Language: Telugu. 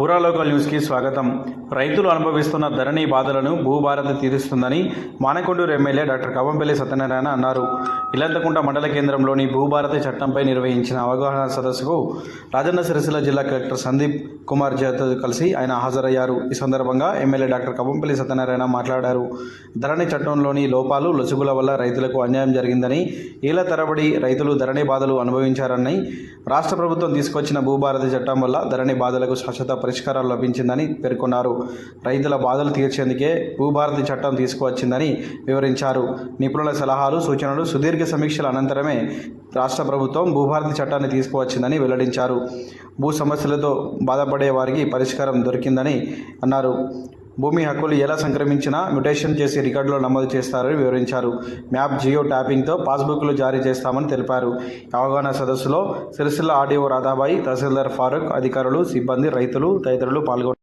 పురాలోకల్ న్యూస్కి స్వాగతం. రైతులు అనుభవిస్తున్న ధరణి బాధలను భూభారతి తీరుస్తుందని మానకొండూరు ఎమ్మెల్యే డాక్టర్ కవంపల్లి సత్యనారాయణ అన్నారు. ఇలంతకుంట మండల కేంద్రంలోని భూభారతి చట్టంపై నిర్వహించిన అవగాహన సదస్సుకు రాజన్న సిరిసిల్ల జిల్లా కలెక్టర్ సందీప్ కుమార్ జాతో కలిసి ఆయన హాజరయ్యారు. ఈ సందర్భంగా ఎమ్మెల్యే డాక్టర్ కవంపల్లి సత్యనారాయణ మాట్లాడారు. ధరణి చట్టంలోని లోపాలు లొసుగుల వల్ల రైతులకు అన్యాయం జరిగిందని ఏళ్ళ తరబడి రైతులు ధరణి బాధలు అనుభవించారని రాష్ట్ర ప్రభుత్వం తీసుకొచ్చిన భూభారతి చట్టం వల్ల ధరణి బాధలకు శాశ్వత పరిష్కారాలు లభించిందని పేర్కొన్నారు. రైతుల బాధలు తీర్చేందుకే భూభారతి చట్టం తీసుకువచ్చిందని వివరించారు. నిపుణుల సలహాలు సూచనలు సుదీర్ఘ సమీక్షల అనంతరమే రాష్ట్ర ప్రభుత్వం భూభారతి చట్టాన్ని తీసుకువచ్చిందని వెల్లడించారు. భూ సమస్యలతో బాధపడే వారికి పరిష్కారం దొరికిందని అన్నారు. భూమి హక్కులు ఎలా సంక్రమించినా మ్యుటేషన్ చేసి రికార్డులో నమోదు చేస్తారని వివరించారు. మ్యాప్ జియో ట్యాపింగ్తో పాస్బుక్లు జారీ చేస్తామని తెలిపారు. అవగాహన సదస్సులో సిరిసిల్ల ఆర్డీఓ రాధాబాయి తహసీల్దార్ ఫారూక్ అధికారులు సిబ్బంది రైతులు తదితరులు పాల్గొన్నారు.